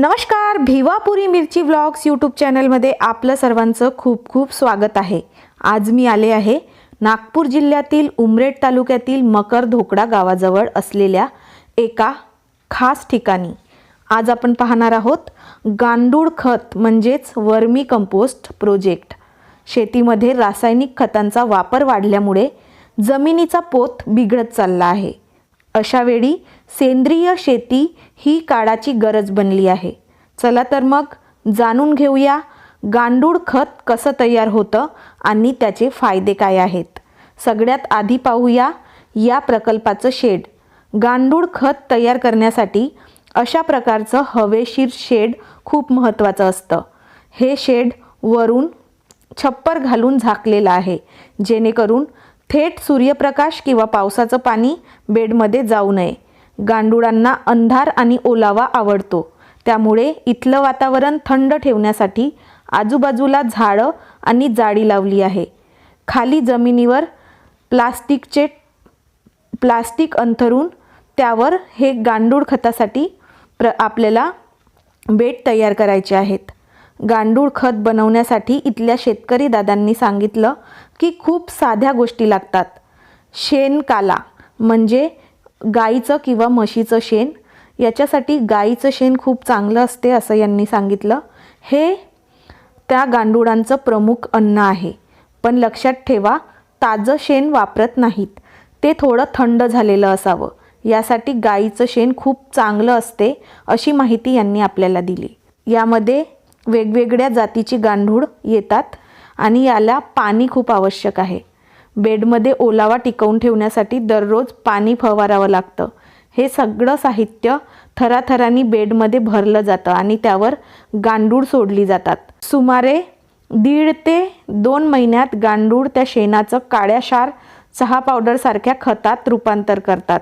नमस्कार भिवापुरी मिरची vlogs YouTube चॅनलमध्ये आपलं सर्वांचं खूप खूप स्वागत आहे. आज मी आले आहे नागपूर जिल्ह्यातील उमरेड तालुक्यातील मकर धोकडा गावाजवळ असलेल्या एका खास ठिकाणी. आज आपण पाहणार आहोत गांडूळ खत म्हणजेच वर्मी कंपोस्ट प्रोजेक्ट शेतीमध्ये रासायनिक खतांचा वापर वाढल्यामुळे जमिनीचा पोत बिघडत चालला आहे. अशावेळी सेंद्रिय शेती ही काळाची गरज बनली आहे. चला तर मग जाणून घेऊया गांडूळ खत कसं तयार होतं आणि त्याचे फायदे काय आहेत. सगळ्यात आधी पाहूया या प्रकल्पाचं शेड. गांडूळ खत तयार करण्यासाठी अशा प्रकारचं हवेशीर शेड खूप महत्त्वाचं असतं. हे शेड वरून छप्पर घालून झाकलेलं आहे. जेणेकरून थेट सूर्यप्रकाश किंवा पावसाचं पाणी बेडमध्ये जाऊ नये. गांडुळांना अंधार आणि ओलावा आवडतो. त्यामुळे इथलं वातावरण थंड ठेवण्यासाठी आजूबाजूला झाडं आणि जाळी लावली आहे. खाली जमिनीवर प्लास्टिकचे प्लास्टिक अंथरून त्यावर हे गांडूळ खतासाठी प्र आपल्याला बेड तयार करायचे आहेत. गांडूळ खत बनवण्यासाठी इथल्या शेतकरी दादांनी सांगितलं की खूप साध्या गोष्टी लागतात. शेणकाला म्हणजे गाईचं किंवा म्हशीचं शेण. याच्यासाठी गाईचं शेण खूप चांगलं असते असं यांनी सांगितलं. हे त्या गांडुळांचं प्रमुख अन्न आहे. पण लक्षात ठेवा ताजं शेण वापरत नाहीत. ते थोडं थंड झालेलं असावं. यासाठी गाईचं शेण खूप चांगलं असते अशी माहिती यांनी आपल्याला दिली. यामध्ये वेगवेगळ्या जातीची गांडूळ येतात आणि याला पाणी खूप आवश्यक आहे. बेडमध्ये ओलावा टिकवून ठेवण्यासाठी दररोज पाणी फवारावं लागतं. हे सगळं साहित्य थराथरांनी बेडमध्ये भरलं जातं आणि त्यावर गांडूळ सोडली जातात. सुमारे दीड ते दोन महिन्यात गांडूळ त्या शेणाचं काळ्या क्षार चहा पावडरसारख्या खतात रूपांतर करतात.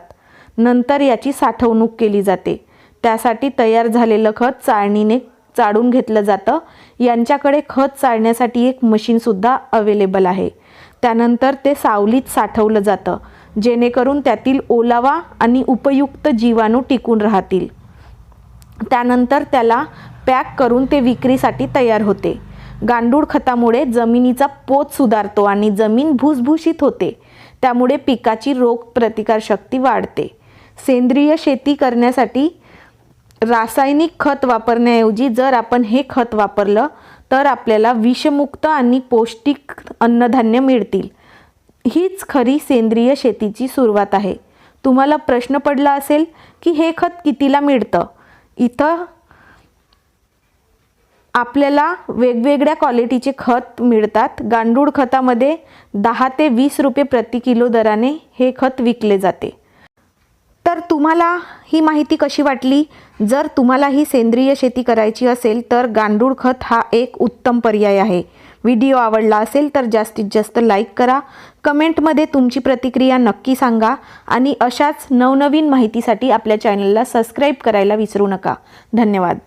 नंतर याची साठवणूक केली जाते. त्यासाठी तयार झालेलं खत चाळणीने चाळून घेतलं जातं. यांच्याकडे खत चाळण्यासाठी एक मशीनसुद्धा अवेलेबल आहे. त्यानंतर ते सावलीत साठवलं जातं. जेणेकरून त्यातील ओलावा आणि उपयुक्त जीवाणू टिकून राहतील. त्यानंतर त्याला पॅक करून ते विक्रीसाठी तयार होते. गांडूळ खतामुळे जमिनीचा पोत सुधारतो आणि जमीन भुसभुशीत होते. त्यामुळे पिकाची रोग प्रतिकारशक्ती वाढते. सेंद्रिय शेती करण्यासाठी रासायनिक खत वापरण्याऐवजी जर आपण हे खत वापरलं तर आपल्याला विषमुक्त आणि पौष्टिक अन्नधान्य मिळतील. हीच खरी सेंद्रिय शेतीची सुरुवात आहे. तुम्हाला प्रश्न पडला असेल की हे खत कितीला मिळतं? इथं आपल्याला वेगवेगळ्या क्वालिटीचे खत मिळतात. गांडूळ खतामध्ये दहा ते वीस रुपये प्रति किलो दराने हे खत विकले जाते. तर तुम्हाला ही माहिती कशी वाटली? जर तुम्हाला ही सेंद्रिय शेती करायची असेल तर गांडूळ खत हा एक उत्तम पर्याय आहे. व्हिडिओ आवडला असेल तर जास्तीत जास्त लाईक करा. कमेंटमध्ये तुमची प्रतिक्रिया नक्की सांगा आणि अशाच नवनवीन माहितीसाठी आपल्या चॅनलला सबस्क्राईब करायला विसरू नका. धन्यवाद.